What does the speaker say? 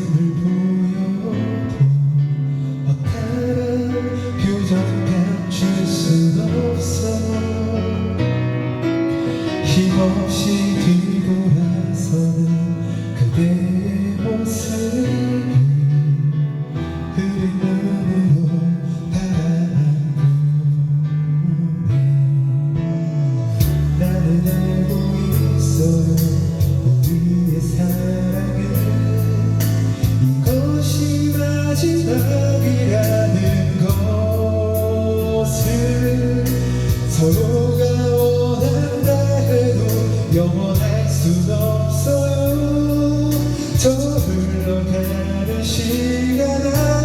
every point. 서로가 원한다 해도 영원할 순 없어요. 저 흘러가는 시간